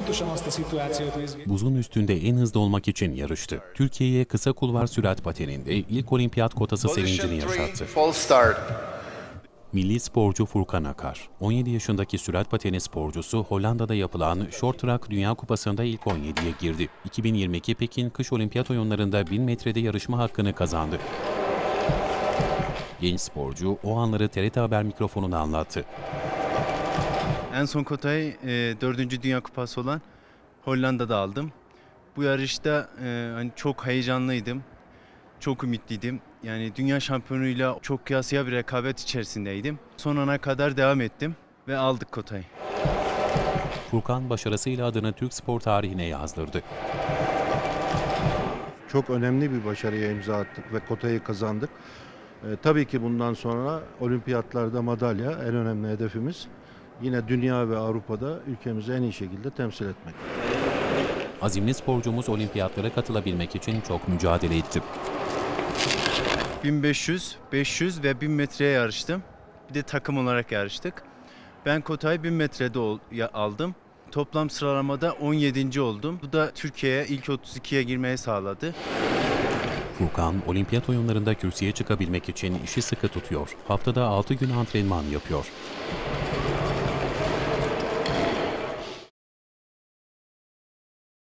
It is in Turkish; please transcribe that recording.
pontosan azt a szituációt nézve. Buzun üstünde en hızlı olmak için yarıştı. Türkiye'ye kısa kulvar sürat pateninde ilk olimpiyat kotası sevincini yaşattı. Milli sporcu Furkan Akar, 17 yaşındaki sürat pateni sporcusu Hollanda'da yapılan Short Track Dünya Kupası'nda ilk 17'ye girdi. 2022 Pekin Kış Olimpiyat Oyunları'nda 1000 metrede yarışma hakkını kazandı. Genç sporcu o anları TRT Haber mikrofonuna anlattı. En son kotayı e, 4. Dünya Kupası olan Hollanda'da aldım. Bu yarışta e, hani çok heyecanlıydım. Çok ümitliydim. Yani dünya şampiyonuyla çok kıyasıya bir rekabet içerisindeydim. Son ana kadar devam ettim ve aldık kotayı. Furkan başarısıyla adını Türk spor tarihine yazdırdı. Çok önemli bir başarıya imza attık ve kotayı kazandık. Ee, tabii ki bundan sonra olimpiyatlarda madalya en önemli hedefimiz. Yine dünya ve Avrupa'da ülkemizi en iyi şekilde temsil etmek. Azimli sporcumuz olimpiyatlara katılabilmek için çok mücadele etti. 1500, 500 ve 1000 metreye yarıştım. Bir de takım olarak yarıştık. Ben kotayı 1000 metrede ol- ya- aldım. Toplam sıralamada 17. oldum. Bu da Türkiye'ye ilk 32'ye girmeyi sağladı. Furkan, olimpiyat oyunlarında kürsüye çıkabilmek için işi sıkı tutuyor. Haftada 6 gün antrenman yapıyor.